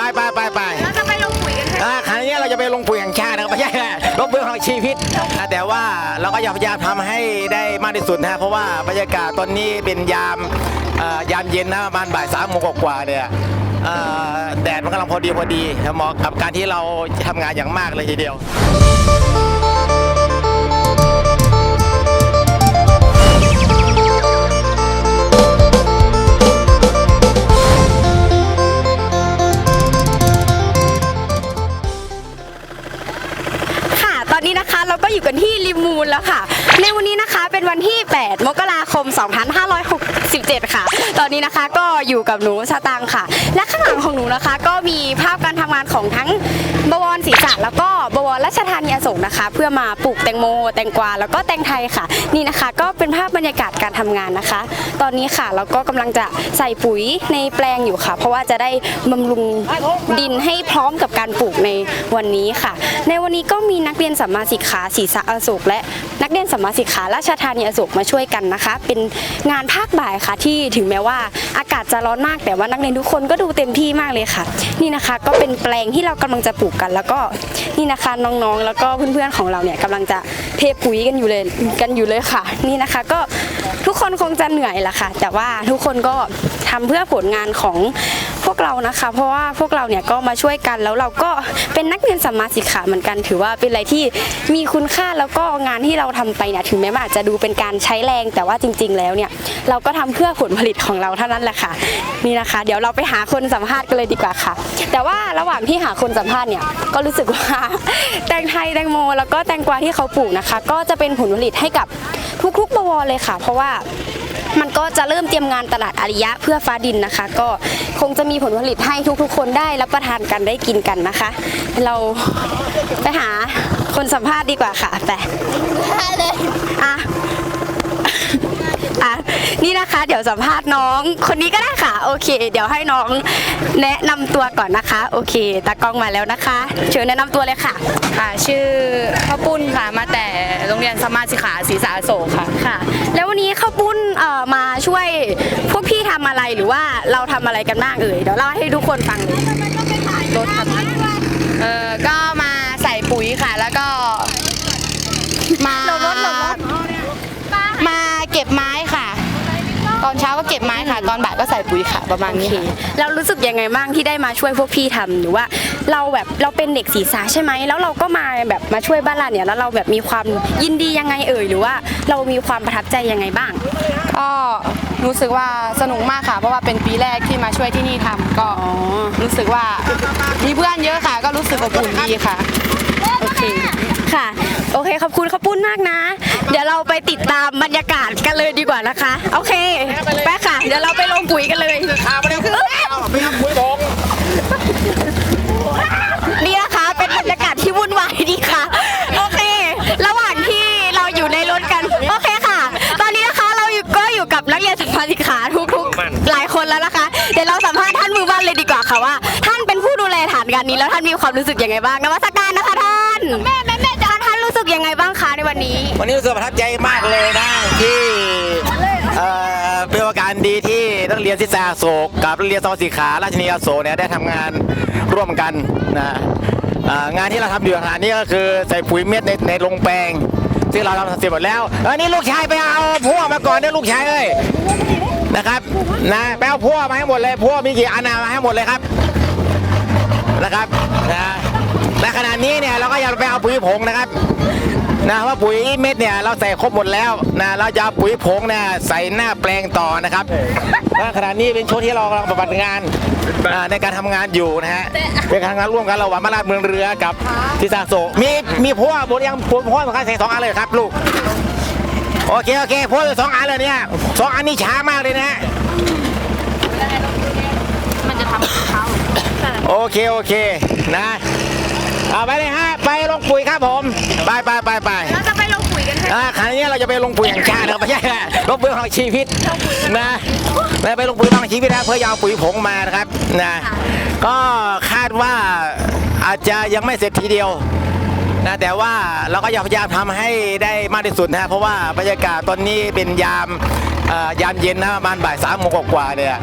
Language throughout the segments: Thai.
ไปไปไปไปเราจะไปลงปุ๋ยกันใช่ไหมอ่าครั้งนี้เราจะไปลงปุ๋ยแห่งชาตินะครับไม่ใช่ลงปุ๋ยของชีวิตอ่าแต่ว่าเราก็พยายามทำให้ได้มากที่สุดนะเพราะว่าบรรยากาศตอนนี้เป็นยามเอ่อยามเย็นนะประมาณบ่ายสามโมงกว่าๆเนี่ยเอ่อแดดมันกำลังพอดีพอดีเหมาะกับการที่เราทำงานอย่างมากเลยทีเดียว อยู่กันที่ลิมูลแล้วค่ะ ในวันนี้นะคะเป็นวันที่ 8 มกราคม 2567 ค่ะ ตอนนี้นะคะก็อยู่กับหนูสตังค่ะ และข้างหลังของหนูนะคะ ก็มีภาพการทำงานของทั้งบวรศรีษะแล้วก็บวรราชธานีอโศกนะคะ เพื่อมาปลูกแตงโม แตงกวาแล้วก็แตงไทยค่ะ นี่นะคะ ก็เป็นภาพบรรยากาศการทำงานนะคะ ตอนนี้ค่ะเราก็กำลังจะใส่ปุ๋ยในแปลงอยู่ค่ะ เพราะว่าจะได้บำรุงดินให้พร้อมกับการปลูกในวันนี้ค่ะ ในวันนี้ก็มีนักเรียนสัมมาสิกขาศรีษะอโศกและนักเรียนสมมาสิกขาราชธานีอโศกมาช่วยกันนะคะ เป็นงานภาคบ่ายค่ะที่ถึงแม้ว่าอากาศจะร้อนมาก แต่ว่านักเรียนทุกคนก็ดูเต็มที่มากเลยค่ะ นี่นะคะก็เป็นแปลงที่เรากำลังจะปลูกกัน แล้วก็นี่นะคะน้องๆ แล้วก็เพื่อนๆของเราเนี่ยกำลังจะเทปุ๋ยกันอยู่เลยกันอยู่เลยค่ะ นี่นะคะก็ทุกคนคงจะเหนื่อยละค่ะ แต่ว่าทุกคนก็ทำเพื่อผลงานของ วกเรานะคะ เพราะว่าพวกเราเนี่ยก็มาช่วยกันแล้วเราก็เป็นนักเรียนสัมมาสิกขาเหมือนกัน ถือว่าเป็นอะไรที่มีคุณค่าแล้วก็งานที่เราทำไปเนี่ยถึงแม้ว่าอาจจะดูเป็นการใช้แรงแต่ว่าจริง ๆ แล้วเนี่ยเราก็ทำเพื่อผลผลิตของเราเท่านั้นแหละค่ะนี่นะคะ เดี๋ยวเราไปหาคนสัมภาษณ์กันเลยดีกว่าค่ะ แต่ว่าระหว่างที่หาคนสัมภาษณ์เนี่ยก็รู้สึกว่าแตงไทยแตงโม แล้วก็แตงกวาที่เขาปลูกนะคะ ก็จะเป็นผลผลิตให้กับทุกๆบวรเลยค่ะ เพราะว่า มันก็จะเริ่มเตรียมงานตลาดอาริยะเพื่อฟ้าดินนะคะ ก็คงจะมีผลผลิตให้ทุกๆ คนได้รับประทานกันได้กินกันนะคะ เราไปหาคนสัมภาษณ์ดีกว่าค่ะไปเลยอะ อะนี่นะคะเดี๋ยวสัมภาษณ์น้องคนนี้ก็ได้ค่ะ โอเค เดี๋ยวให้น้องแนะนำตัวก่อนนะคะ โอเคตากล้องมาแล้วนะคะ เชิญแนะนำตัวเลยค่ะ ค่ะ ชื่อข้าวปุ้นค่ะมาแต่โรงเรียนสมมาสิกขาศรีสาโศกค่ะ ค่ะ แล้ววันนี้ข้าวปุ้นเอ่อมาช่วยพวกพี่ทำอะไรหรือว่าเราทำอะไรกันบ้างเอ่ยเดี๋ยวเล่าให้ทุกคนฟังเลยรถคันนี้เออก็มาใส่ปุ๋ยค่ะ แล้วก็มาหลบ เช้าก็เก็บไม้ค่ะ ตอนบ่ายก็ใส่ปุ๋ยค่ะประมาณโอนี้เคค่ะ เรารู้สึกยังไงบ้างที่ได้มาช่วยพวกพี่ทำหรือว่าเราแบบเราเป็นเด็กศีรษาใช่ไหมแล้วเราก็มาแบบมาช่วยบ้านเราเนี่ยแล้วเราแบบมีความยินดียังไงเอ่ยหรือว่าเรามีความประทับใจยังไงบ้าง ก็รู้สึกว่าสนุกมากค่ะ เพราะว่าเป็นปีแรกที่มาช่วยที่นี่ทำก็รู้สึกว่ามีเพื่อนเยอะค่ะ ก็รู้สึกอบอุ่นดีค่ะ โอเค ค่ะ โอเคขอบคุณขอบปุ้นมากนะ เดี๋ยวเราไปติดตามบรรยากาศกันเลยดีกว่านะคะาสิกขาทุกๆ หลายคนแล้วนะคะ เดี๋ยวเราสัมภาษณ์ท่านมือบ้านเลยดีกว่าค่ะว่า ท่านเป็นผู้ดูแลฐานการนี้แล้วท่านมีความรู้สึกยังไงบ้างนวัตการนะคะท่านแม่แม่แม่ท่านท่านรู้สึกยังไงบ้างคะในวันนี้ วันนี้รู้สึกประทับใจมากเลยนะที่เอ่อเป็นโอกาสดีที่นักเรียนศิษาโศกกับนักเรียนสมศิขาราชนีอโศกเนี่ยได้ทำงานร่วมกันนะเอ่องานที่เราทำอยู่ขณะนี้ก็คือใส่ปุ๋ยเม็ดในในโรงแปลง ซึ่เราทำเสร็จหมดแล้วเอันนี้ลูกชายไปเอาพั่วมาก่อนเด้อลูกชายเอ้ยนะครับนะไปเอาพั่วมาให้หมดเลยพั่วมีกี่อันามาให้หมดเลยครับนะครับนะในขณะนี้เนี่ยเราก็ยังไปเอาปุ๋ยผงนะครับนะว่าปุ๋ยเม็ดเนี่ยเราใส่ครบหมดแล้วนะเราจะปุ๋ยผงเนี่ยใส่หน้าแปลงต่อนะครับ ณขณะนี้เป็นช่วงที่เรากำลังปฏิบัติงานอ่าในการทำงานอยู่นะฮะเป็นการทำงานร่วมกันระหว่างมาลาดเมืองเรือกับทิศาโศกมีมีพั่วบนยังพั่วพั่วสำคัญใส่สองอันเลยครับลูกโอเคโอเคพั่วสองอันเลยเนี่ยสองอันนี้ช้ามากเลยนะฮะมันจะทำเขาโอเคโอเคนะเอาไปเลยฮะไปลงปุ๋ยครับผมไปไปไปไป อ่าครั้งนี้เราจะไปลงปุ๋ยแห่งชาตินะครับไม่ใช่ลงปุ๋ยของชีวิตนะไปลงปุ๋ยของชีวิตนะเพื่อจะเอาปุ๋ยผงมานะครับนะก็คาดว่าอาจจะยังไม่เสร็จทีเดียวนะแต่ว่าเราก็พยายามทำให้ได้มากที่สุดนะเพราะว่าบรรยากาศตอนนี้เป็นยามยามเย็นนะประมาณบ่ายสามโมงกว่าๆเนี่ย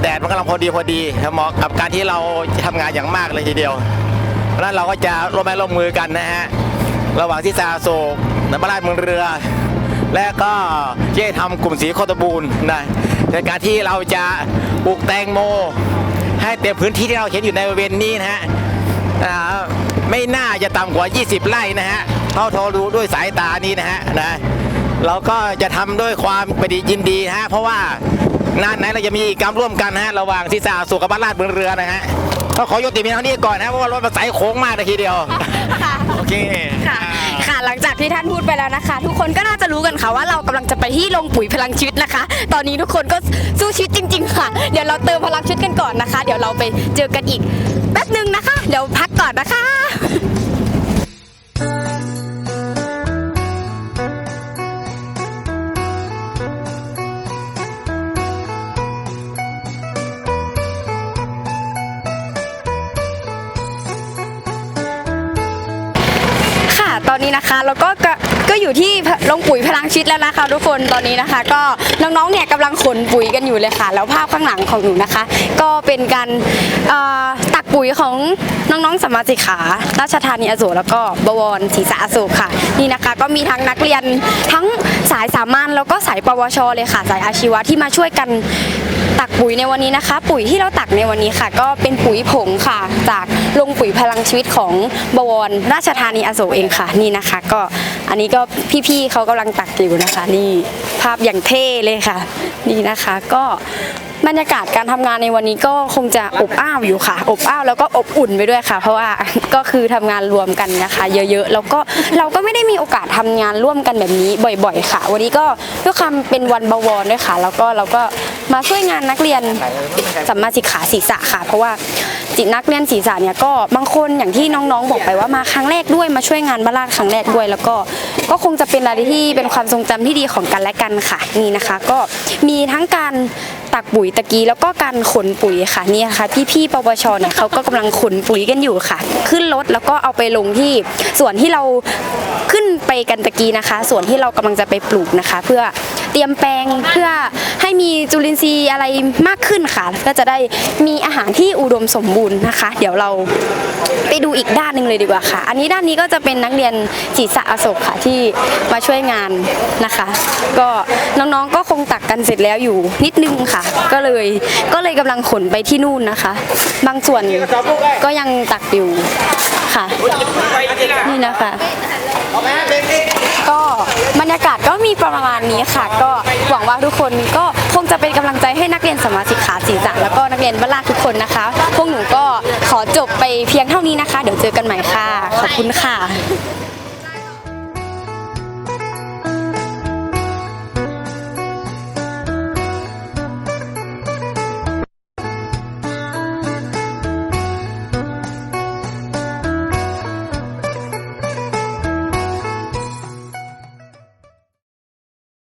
แดดมันกำลังพอดีพอดีเหมาะกับการที่เราจะทำงานอย่างมากเลยทีเดียวเพราะฉะนั้นเราก็จะร่วมไม้ร่วมมือกันนะฮะ ระหว่างที่ซาโศกนบราชเมืองเรือ และก็เย่ทำกลุ่มสีโคตบูรณ์นะในการที่เราจะปลูกแตงโม ให้เต็มพื้นที่ที่เราเห็นอยู่ในบริเวณนี้นะฮะไม่น่าจะต่ำกว่า 20 ไร่นะฮะเท่าทอรู้ด้วยสายตานี้นะฮะนะเราก็จะทำด้วยความประดิยินดีฮะเพราะว่างานไหนเราจะมีกรรมร่วมกันฮะระหว่างที่สาสุขกับบ้านลาดเมืองเรือนะฮะก็ขอยกติเพีเท่านี้ก่อนนะเพราะว่ารถมันสายโค้งมากเลยทีเดียว โอเคค่ะ ค่ะ หลังจากที่ท่านพูดไปแล้วนะคะ ทุกคนก็น่าจะรู้กันค่ะว่าเรากำลังจะไปที่ลงปุ๋ยพลังชีวิตนะคะ ตอนนี้ทุกคนก็สู้ชีวิตจริง ๆ ค่ะ เดี๋ยวเราเติมพลังชีวิตกันก่อนนะคะ เดี๋ยวเราไปเจอกันอีกแป๊บหนึ่งนะคะ เดี๋ยวพักก่อนนะคะ ตอนนี้นะคะเราก็ก็ก็อยู่ที่ลงปุ๋ยพลังชีวิตแล้วนะคะ ทุกคนตอนนี้นะคะ ก็น้องๆเนี่ยกำลังขนปุ๋ยกันอยู่เลยค่ะ แล้วภาพข้างหลังของหนูนะคะ ก็เป็นการตักปุ๋ยของน้องๆสมมาสิกขาราชธานีอโศกแล้วก็บวรศรีสะอโศกค่ะ นี่นะคะ ก็มีทั้งนักเรียนทั้งสายสามัญแล้วก็สายปวชเลยค่ะ สายอาชีวะที่มาช่วยกัน ตักปุ๋ยในวันนี้นะคะ ปุ๋ยที่เราตักในวันนี้ค่ะ ก็เป็นปุ๋ยผงค่ะ จากลงปุ๋ยพลังชีวิตของบวรราชธานีอโศกเองค่ะนี่นะคะ ก็อันนี้ก็พี่ๆเขากำลังตักอยู่นะคะ นี่ภาพอย่างเท่เลยค่ะ นี่นะคะก็บรรยากาศการทำงานในวันนี้ก็คงจะอบอ้าวอยู่ค่ะ อบอ้าวแล้วก็อบอุ่นไปด้วยค่ะ เพราะว่าก็คือทำงานรวมกันนะคะ เยอะๆแล้วก็เราก็ไม่ได้มีโอกาสทำงานร่วมกันแบบนี้บ่อย ๆ ค่ะ วันนี้ก็ด้วยความเป็นวันบวรด้วยค่ะ แล้วก็เราก็ มาช่วยงานนักเรียนสัมมาสิกขาศีรษะค่ะ เพราะว่าจิตนักเรียนศีรษะเนี่ยก็บางคนอย่างที่น้องๆบอกไปว่ามาครั้งแรกด้วยมาช่วยงานบ้านลาดครั้งแรกด้วย แล้วก็ก็คงจะเป็นอะไรที่เป็นความทรงจำที่ดีของกันและกันค่ะนี่นะคะ ก็มีทั้งการตักปุ๋ยตะกี้แล้วก็การขนปุ๋ยค่ะนี่ค่ะพี่ๆปวชเนี่ยเขาก็กำลังขนปุ๋ยกันอยู่ค่ะ ขึ้นรถแล้วก็เอาไปลงที่ส่วนที่เราขึ้นไปกันตะกี้นะคะ ส่วนที่เรากำลังจะไปปลูกนะคะ เพื่อ เตรียมแปลงเพื่อให้มีจุลินทรีย์อะไรมากขึ้นค่ะก็จะได้มีอาหารที่อุดมสมบูรณ์นะคะ เดี๋ยวเราไปดูอีกด้านหนึ่งเลยดีกว่าค่ะ อันนี้ด้านนี้ก็จะเป็นนักเรียนศีรษะอโศกค่ะที่มาช่วยงานนะคะ ก็น้องๆก็คงตักกันเสร็จแล้วอยู่นิดนึงค่ะ ก็เลยก็เลยกำลังขนไปที่นู่นนะคะ บางส่วนก็ยังตักอยู่ ค่ะ นี่นะคะ ก็บรรยากาศก็มีประมาณนี้ค่ะ ก็หวังว่าทุกคนก็คงจะเป็นกำลังใจให้นักเรียนสมาสิกขาสีจังแล้วก็นักเรียนบ้านลาดทุกคนนะคะ พวกหนูก็ขอจบไปเพียงเท่านี้นะคะ เดี๋ยวเจอกันใหม่ค่ะ ขอบคุณค่ะ